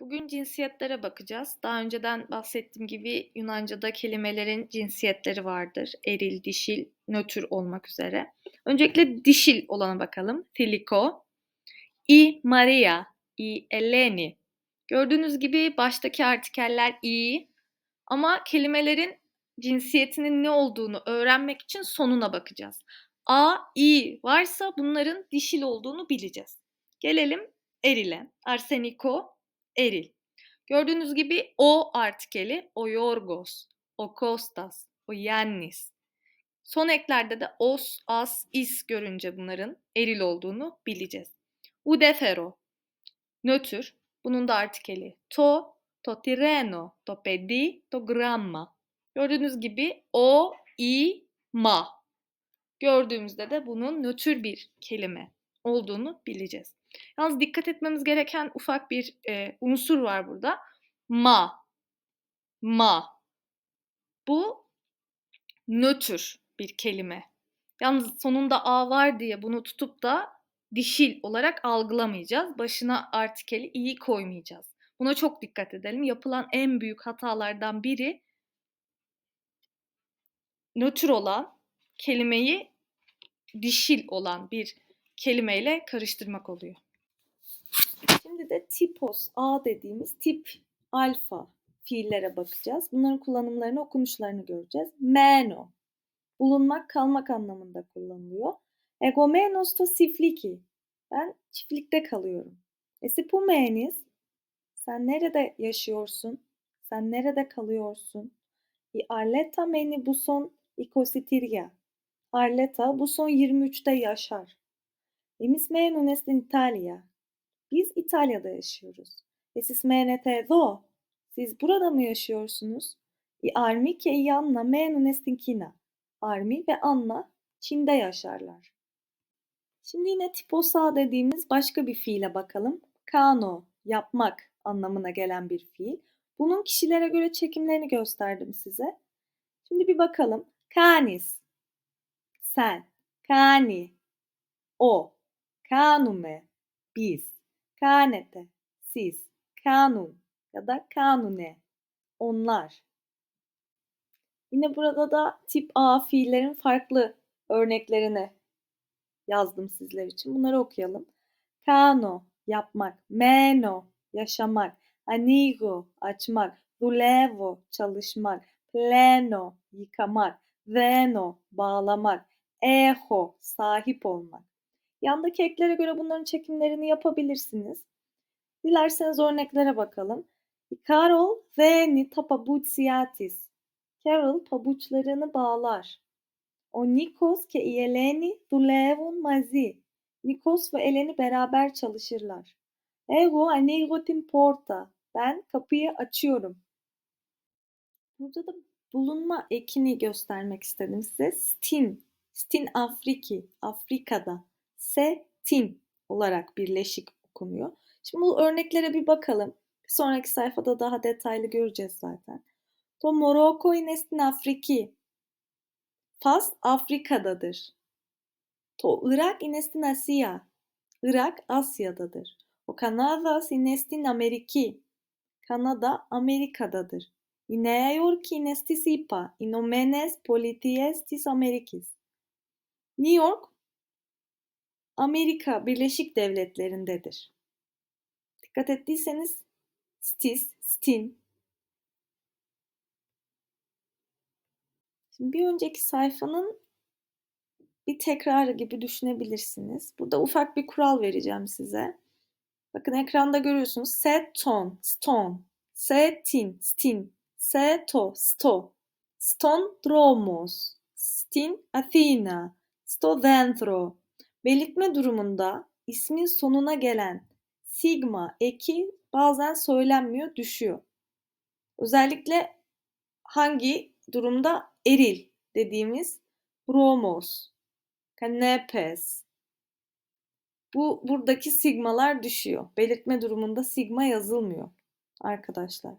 Bugün cinsiyetlere bakacağız. Daha önceden bahsettiğim gibi Yunanca'da kelimelerin cinsiyetleri vardır. Eril, dişil, nötr olmak üzere. Öncelikle dişil olana bakalım. Filiko, i Maria, i Eleni. Gördüğünüz gibi baştaki artikeller i ama kelimelerin cinsiyetinin ne olduğunu öğrenmek için sonuna bakacağız. A, i varsa bunların dişil olduğunu bileceğiz. Gelelim erile. Arseniko, eril. Gördüğünüz gibi o artikeli, o Yorgos, o Kostas, o Yannis. Son eklerde de os, as, is görünce bunların eril olduğunu bileceğiz. Udefero, nötr. Bunun da artikeli to, to tireno, to pedi, to gramma. Gördüğünüz gibi o, i, ma. Gördüğümüzde de bunun nötr bir kelime olduğunu bileceğiz. Yalnız dikkat etmemiz gereken ufak bir e, unsur var burada. Ma. Ma. Bu nötr bir kelime. Yalnız sonunda a var diye bunu tutup da dişil olarak algılamayacağız. Başına artikeli iyi koymayacağız. Buna çok dikkat edelim. Yapılan en büyük hatalardan biri nötr olan kelimeyi dişil olan bir kelimeyle karıştırmak oluyor. Şimdi de tipos A dediğimiz tip alfa fiillere bakacağız. Bunların kullanımlarını, okunuşlarını göreceğiz. Meno bulunmak, kalmak anlamında kullanılıyor. Egomenos to sifliki ben çiftlikte kalıyorum. Esipumenis sen nerede yaşıyorsun? Sen nerede kalıyorsun? I Arleta meni bu son ikositirya. Arleta bu son 23'te yaşar. Emis menu nestin İtalya. Biz İtalya'da yaşıyoruz. Esis menete do. Siz burada mı yaşıyorsunuz? I armi ke yanna menu nestin Kina. Armi ve Anna Çin'de yaşarlar. Şimdi yine tiposa dediğimiz başka bir fiile bakalım. Kano, yapmak anlamına gelen bir fiil. Bunun kişilere göre çekimlerini gösterdim size. Şimdi bir bakalım. Kanis, sen, kani, o, kanume, biz, kanete, siz, kanun ya da kanune, onlar. Yine burada da tip A fiillerin farklı örneklerini yazdım sizler için. Bunları okuyalım. Kano, yapmak. Meno, yaşamak. Anigo, açmak. Dulevo, çalışmak. Pleno, yıkamak. Veno, bağlamak. Eho, sahip olmak. Yandaki eklere göre bunların çekimlerini yapabilirsiniz. Dilerseniz örneklere bakalım. Karol veni tapabutsiatis. Carol pabuçlarını bağlar. O Nikos ke ieleni dulevun mazi. Nikos ve Eleni beraber çalışırlar. Ego anegotin porta. Ben kapıyı açıyorum. Burada da bulunma ekini göstermek istedim size. Stin. Stin Afriki. Afrika'da. Setin olarak birleşik okunuyor. Şimdi bu örneklere bir bakalım. Bir sonraki sayfada daha detaylı göreceğiz zaten. To Morocco in Afriki. Fas Afrika'dadır. To Irak inestin Asya. Irak Asya'dadır. O Kanada inestin Ameriki. Kanada Amerika'dadır. I Nea York inestis IPA. Inomenes Politias tis Amerikis. New York Amerika Birleşik Devletleri'ndedir. Dikkat ettiyseniz stis, stin, Şimdi bir önceki sayfanın bir tekrarı gibi düşünebilirsiniz. Burada ufak bir kural vereceğim size. Bakın ekranda görüyorsunuz. Seton, stone, setin, stin, seto, sto, ston dromos, stin Athena, sto dentro. Belirtme durumunda ismin sonuna gelen sigma eki bazen söylenmiyor, düşüyor. Özellikle hangi durumda eril dediğimiz bromos, kanepes. Bu buradaki sigmalar düşüyor. Belirtme durumunda sigma yazılmıyor arkadaşlar.